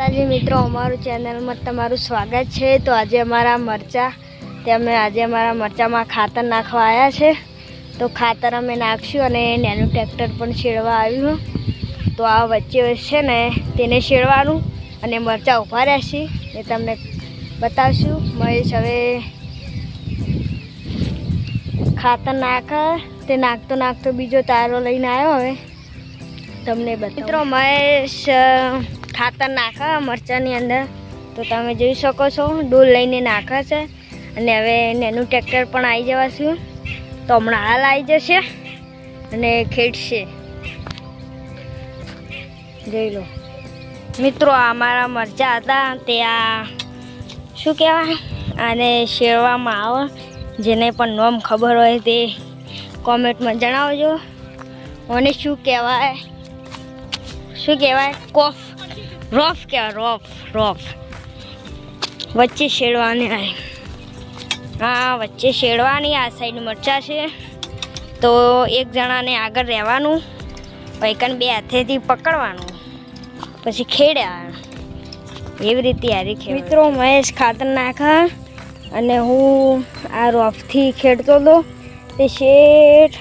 માતાજી મિત્રો, અમારું ચેનલમાં તમારું સ્વાગત છે. તો આજે અમારા મરચાં, તે અમે આજે અમારા મરચાંમાં ખાતર નાખવા આવ્યા છે. તો ખાતર અમે નાખશું અને નાનું ટ્રેક્ટર પણ શેડવા આવ્યું. તો આ વચ્ચે છે ને, તેને શેડવાનું અને મરચાં ઊભા રહેશે. એ તમને બતાવશું. મહેશ હવે ખાતર નાખે, તે નાખતો નાખતો બીજો તારો લઈને આવ્યો હવે. તમને મિત્રો, મહેશ ખાતર નાખે મરચાંની અંદર. તો તમે જોઈ શકો છો, ડોલ લઈને નાખે છે. અને હવે એનું ટ્રેક્ટર પણ આવી જવાશું તો હમણાં હાલ આવી જશે અને ખેડશે. જોઈ લો. મિત્રો, આ અમારા મરચાં હતા. તે આ, શું કહેવાય? આને શેરવામાં આવે. જેને પણ નોમ ખબર હોય તે કોમેન્ટમાં જણાવજો. અને શું કહેવાય? શું કહેવાય? કોફ. રોફ કહેવાય, રોફ રોફ. વચ્ચે શેડવાની હા, વચ્ચે શેડવાની આ સાઈડ મરચાં છે. તો એક જણાને આગળ રહેવાનું, પૈકન બે હાથેથી પકડવાનું. પછી ખેડ્યા એવી રીતે હારી ખેડ મિત્રો, મહેશ ખાતર નાખા અને હું આ રોફથી ખેડતો હતો. તે શેઠ,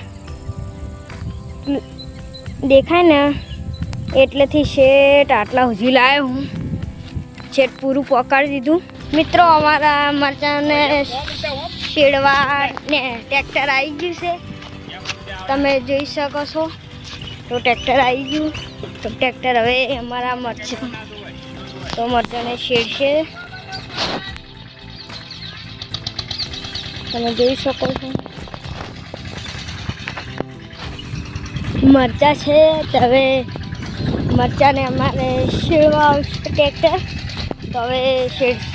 દેખાય ને? એટલેથી શેઠ આટલા સુધી લાવ્યો હું. શેઠ પૂરું પકાડી દીધું. મિત્રો, અમારા મરચાંને શેડવા ને ટ્રેક્ટર આવી ગયું છે. તમે જોઈ શકો છો. તો ટ્રેક્ટર આવી ગયું. તો ટ્રેક્ટર હવે અમારા મરચાં તો મરચાંને શેડશે. તમે જોઈ શકો છો. મરચાં છે હવે મરચાંને અમારે શેડવા આવશે ટ્રેક્ટર તો હવે શેડ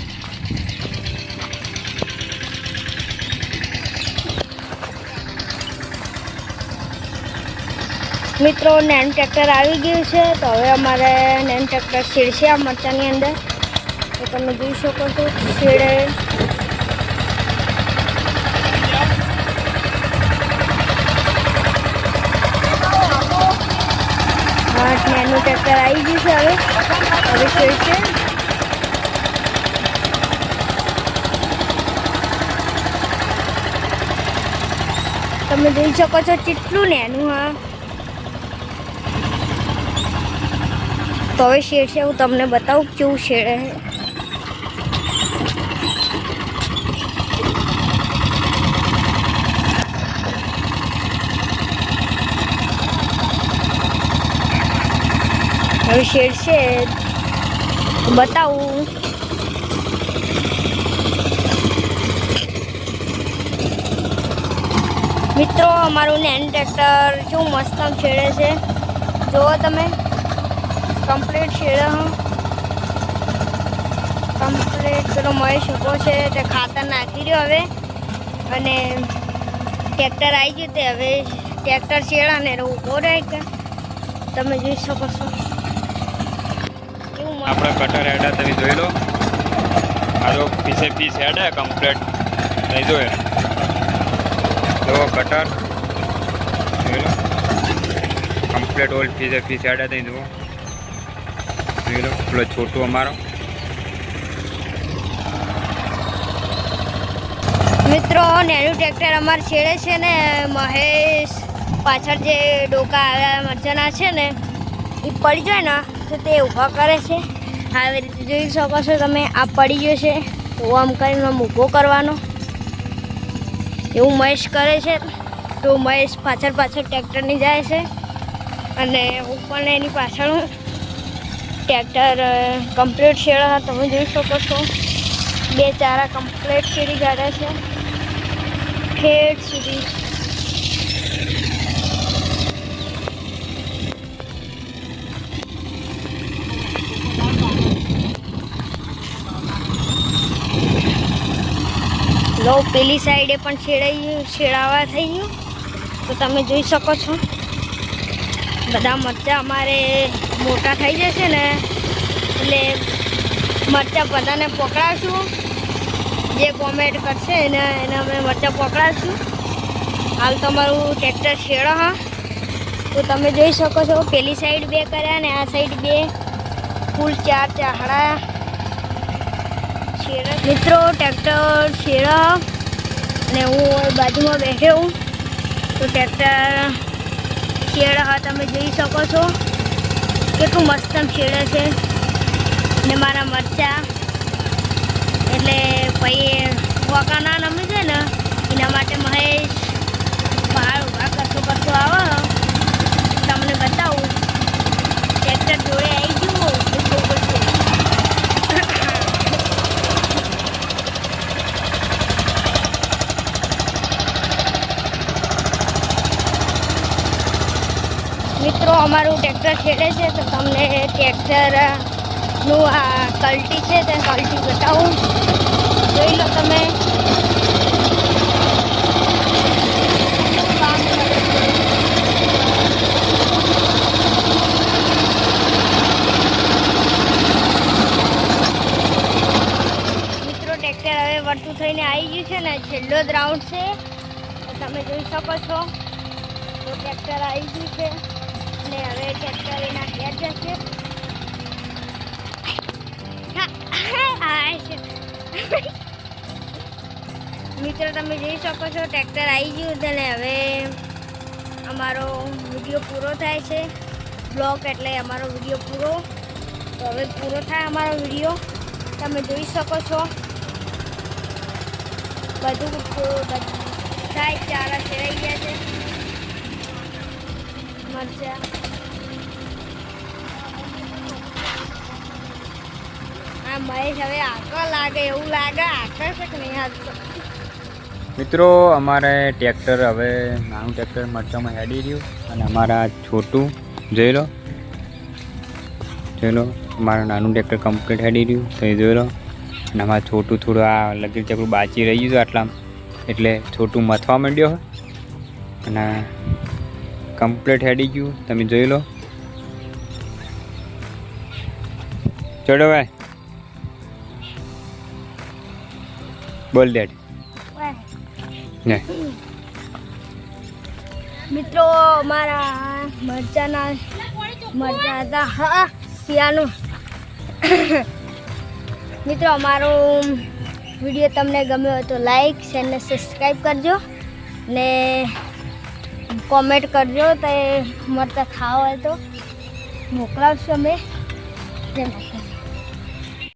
મિત્રો, નેન ટ્રેક્ટર આવી ગયું છે, તો હવે અમારે નેન ટ્રેક્ટર શેડશે આ મરચાંની અંદર. તો તમે જોઈ શકો છો શેડે હા નાનું ટ્રેક્ટર આવી ગયું છે હવે. હવે શેડશે તમે જોઈ શકો છો કેટલું નાનું હા તો હવે શેડ છે, હું તમને બતાવું કેવું શેડ છે. હવે શેડ છે બતાવું. મિત્રો, અમારું નેન ટ્રેક્ટર શું મસ્ત છેડે છે. જુઓ તમે. કમ્પ્લીટ છેડે, હું. કમ્પ્લીટ પેલો મળી શકો છે, તે ખાતર નાખી રહ્યો હવે. અને ટ્રેક્ટર આવી ગયું તે હવે. ટ્રેક્ટર છેડા ને ઊભો રહે તમે જોઈ શકો છો. આપણે કટર હેડા તમે જોઈ લો જો પીસે પીસ હેડ કમ્પ્લેટ થઈ જોયે. જો કટર જોઈ લો કમ્પ્લેટ ઓલ પીસે પીસ હેડ હે જુઓ. જોઈ લો પેલો છોટું અમારો. મિત્રો નેનું ટ્રેક્ટર અમારે છેડે છે ને, મહેશ પાછળ જે ડોકા આવ્યા મરચાના છે ને એ પડી જાય ને? તો તે ઊભા કરે છે. આવી રીતે જોઈ શકો છો તમે, આ પડી ગયો છે. તો આમ કરીને ઊભો કરવાનો. એવું મહેશ કરે છે. તો મહેશ પાછળ પાછળ ટ્રેક્ટરની જાય છે. અને હું પણ એની પાછળ ટ્રેક્ટર કમ્પ્લીટ શેડા તમે જોઈ શકો છો. બે ચારા કમ્પ્લીટ શેરી કાઢ્યા છે. ખેડ સુધી લો પેલી સાઈડે પણ છેડાઈ ગયું છેડાવા થઈ ગયું. તો તમે જોઈ શકો છો. બધા મરચાં અમારે મોટા થઈ જશે ને, એટલે મરચાં બધાને પકડાશું. જે કોમેન્ટ કરશે એને એને અમે મરચાં પકડાશું. હાલ તમારું ટ્રેક્ટર છેડો, હા. તો તમે જોઈ શકો છો, પેલી સાઈડ બે કર્યા ને, આ સાઈડ બે. કુલ ચાર ચાહડા. મિત્રો, ટ્રેક્ટર શેરા અને હું બાજુમાં બેઠ્યો તો ટ્રેક્ટર શેરા તમે જોઈ શકો છો. કેટલું મસ્ત શેડા છે. ને મારા મરચા. એટલે પછી વોકા ના નમી છે ને એના માટે મહેશ બહાર ઊભા કરતો કરતો આવે તમને બતાવું ટ્રેક્ટર જોડે આવી ગયું એટલું બધું મિત્રો, અમારું ટ્રેક્ટર ખેડે છે તો તમને ટ્રેક્ટરનું આ કલ્ટી છે તે કલ્ટી બતાવું. જોઈ લો તમે. મિત્રો, ટ્રેક્ટર હવે વર્તું થઈને આવી ગયું છે ને, છેલ્લો જ રાઉન્ડ છે. તમે જોઈ શકો છો. તો ટ્રેક્ટર આવી ગયું છે. ને હવે ટ્રેક્ટર એના ઘેર જશે. મિત્રો, તમે જોઈ શકો છો ટ્રેક્ટર આવી ગયું છે ને હવે અમારો વીડિયો પૂરો થાય છે. બ્લોગ એટલે અમારો વીડિયો પૂરો. તો હવે પૂરો થાય અમારો વીડિયો. તમે જોઈ શકો છો. બધું બધા ચારા ફેરાઈ ગયા છે. મરચા. મિત્રો, અમારે ટ્રેક્ટર હવે નાનું ટ્રેક્ટર મરચામાં હેડી રહ્યું અને અમારા છોટું, જોઈ લો. જોઈ લો, અમારું નાનું ટ્રેક્ટર કમ્પ્લીટ હેડી રહ્યું, તો એ જોઈ લો. અને અમારું છોટું થોડું આ લગીર ચકડું બાચી રહી ગયું આટલા એટલે છોટું મથવા માંડ્યો અને કમ્પ્લીટ હેડી ગયું, તમે જોઈ લો. ચડો ભાઈ. બોલ ડેડ. ને. મિત્રો મારા મરચાના મરચા હતા. હા પિયાનું મિત્રો અમારો વીડિયો તમને ગમ્યો હોય તો લાઈક ને સબસ્ક્રાઈબ કરજો. ને કોમેન્ટ કરજો તો મરતા મરચા ખાવા હોય તો. મોકલાવશું અમે. જય